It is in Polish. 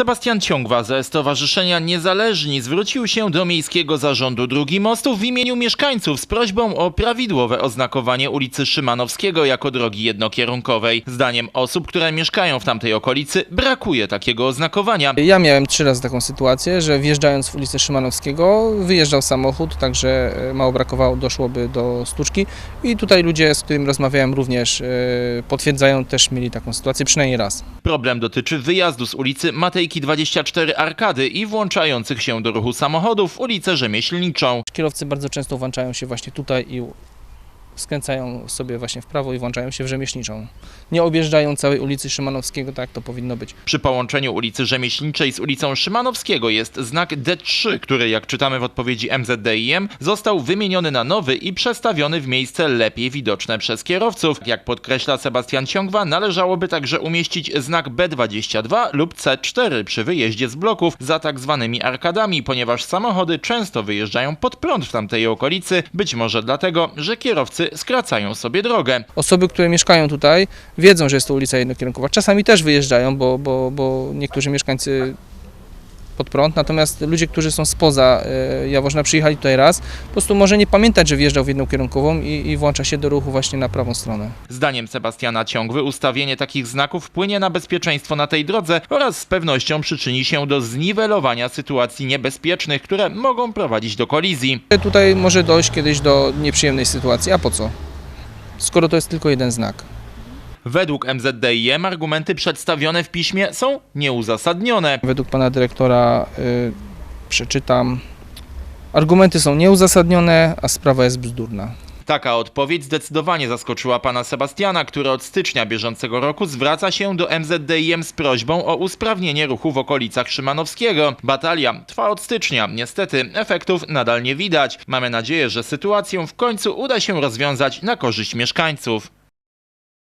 Sebastian Ciągwa ze Stowarzyszenia Niezależni zwrócił się do Miejskiego Zarządu Drugi Mostów w imieniu mieszkańców z prośbą o prawidłowe oznakowanie ulicy Szymanowskiego jako drogi jednokierunkowej. Zdaniem osób, które mieszkają w tamtej okolicy, brakuje takiego oznakowania. Ja miałem trzy razy taką sytuację, że wjeżdżając w ulicę Szymanowskiego wyjeżdżał samochód, także e, mało brakowało, doszłoby do stłuczki i tutaj ludzie, z którymi rozmawiałem również e, potwierdzają, też mieli taką sytuację przynajmniej raz. Problem dotyczy wyjazdu z ulicy Matejki 24 Arkady i włączających się do ruchu samochodów ulicę Rzemieślniczą. Kierowcy bardzo często włączają się właśnie tutaj i skręcają sobie właśnie w prawo i włączają się w Rzemieślniczą. Nie objeżdżają całej ulicy Szymanowskiego, tak to powinno być. Przy połączeniu ulicy Rzemieślniczej z ulicą Szymanowskiego jest znak D3, który, jak czytamy w odpowiedzi MZDIM, został wymieniony na nowy i przestawiony w miejsce lepiej widoczne przez kierowców. Jak podkreśla Sebastian Ciągwa, należałoby także umieścić znak B22 lub C4 przy wyjeździe z bloków za tak zwanymi arkadami, ponieważ samochody często wyjeżdżają pod prąd w tamtej okolicy, być może dlatego, że kierowcy skracają sobie drogę. Osoby, które mieszkają tutaj, wiedzą, że jest to ulica jednokierunkowa. Czasami też wyjeżdżają, bo, bo, bo niektórzy mieszkańcy pod prąd, natomiast ludzie, którzy są spoza e, Jaworzna, przyjechali tutaj raz, po prostu może nie pamiętać, że wjeżdżał w jednokierunkową i, i włącza się do ruchu właśnie na prawą stronę. Zdaniem Sebastiana Ciągwy ustawienie takich znaków wpłynie na bezpieczeństwo na tej drodze oraz z pewnością przyczyni się do zniwelowania sytuacji niebezpiecznych, które mogą prowadzić do kolizji. Tutaj może dojść kiedyś do nieprzyjemnej sytuacji, a po co? Skoro to jest tylko jeden znak. Według MZDIM argumenty przedstawione w piśmie są nieuzasadnione. Według pana dyrektora y, przeczytam. Argumenty są nieuzasadnione, a sprawa jest bzdurna. Taka odpowiedź zdecydowanie zaskoczyła pana Sebastiana, który od stycznia bieżącego roku zwraca się do MZDIM z prośbą o usprawnienie ruchu w okolicach Szymanowskiego. Batalia trwa od stycznia. Niestety efektów nadal nie widać. Mamy nadzieję, że sytuację w końcu uda się rozwiązać na korzyść mieszkańców.